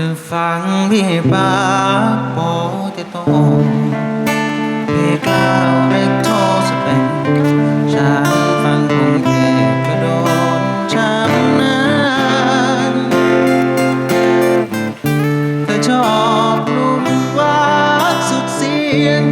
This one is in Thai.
ธอฟังพี่บากโปเตโตพี่กาเรกโทสเปนฉันฟังคงเทพก็โดนช้ำนานเธอชอบลุมวาดสุดเสียง